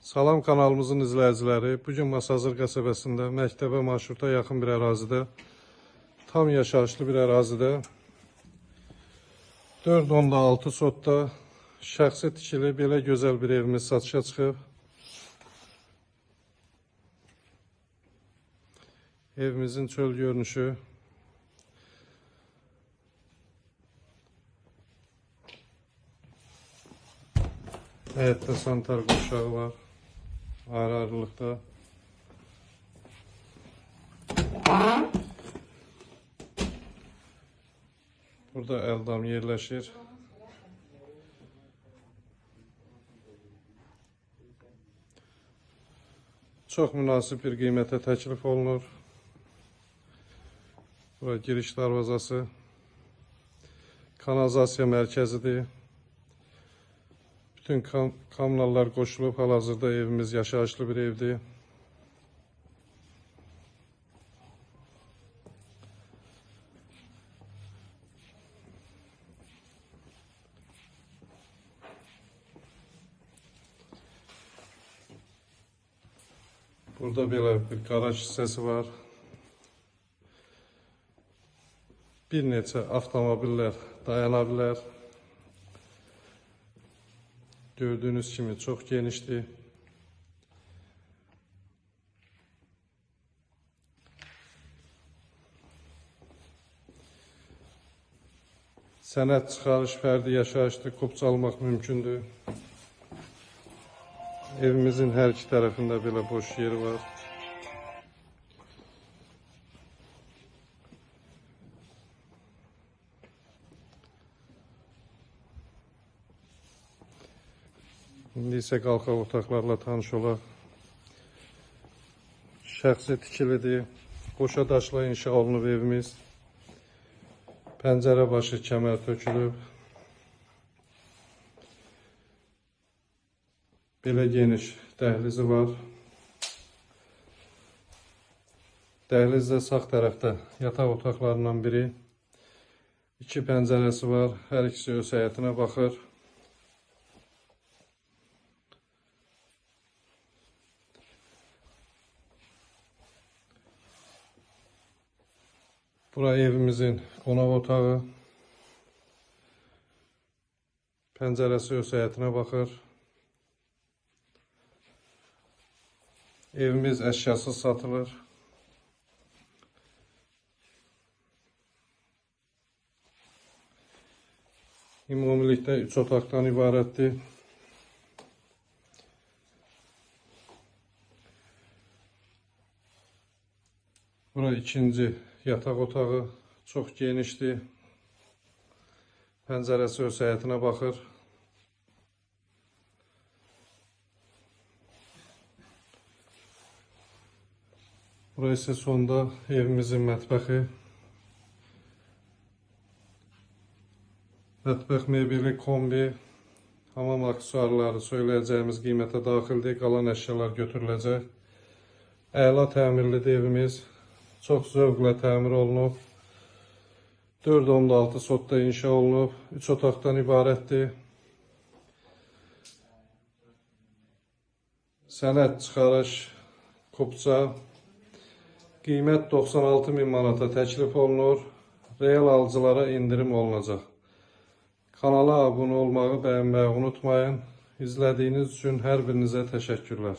Salam kanalımızın izləyiciləri, bu gün Masazır qəsəbəsində məktəbə marşruta yaxın bir ərazidə, tam yaşayışlı bir ərazidə 4.6 sotda şəxsi tikili belə gözəl bir evimiz satışa çıxıb. Evimizin çöl görünüşü. Həyətdə sanitar qurşağı var. Ayrı-ayrılıqda. Burada əldam yerləşir. Çox münasib bir qiymətə təklif olunur. Bura giriş darvazası. Kanalizasiya mərkəzidir. Bütün kam kommunallar qoşulub, hal-hazırda evimiz yaşayışlı bir evdir. Burada belə bir qaraj hissəsi var. Bir neçə avtomobillər dayana bilər. Gördüğünüz kimi çok genişti. Sənət çıxarış fərdi yaşayışlı kopça almaq mümkündür. Evimizin hər iki tərəfində belə boş yeri var. İndi isə qalxaq otaqlarla tanış olaq. Şəxsi tikilidir. Qoşa daşla inşa olunub evimiz. Pəncərə başı kəmər tökülüb. Belə geniş dəhlizi var. Dəhlizdə sağ tərəfdə yataq otaqlarından biri. İki pəncərəsi var. Hər ikisi öz həyətinə baxır. Bura evimizin qonaq otağı. Pəncərəsi öz həyətinə baxır. Evimiz əşyasız satılır. Ümumilikdə 3 otaqdan ibarətdir. Bura ikinci yataq otağı. Çox genişdir. Pəncərəsi öz həyətinə baxır. Bura isə sonda evimizin mətbəxi. Mətbəx mebeli, kombi, hamam aksesuarları söyləyəcəyimiz qiymətə daxildir. Qalan əşyalar götürüləcək. Əla təmirlidir evimiz. Çox zövqlə təmir olunub. 4.6 sotda inşa olunub. 3 otaqdan ibarətdir. Sənəd çıxarış, kupça. Qiymət 96 min manata təklif olunur. Real alıcılara indirim olunacaq. Kanala abunə olmağı, bəyənməyi unutmayın. İzlədiyiniz üçün hər birinizə təşəkkürlər.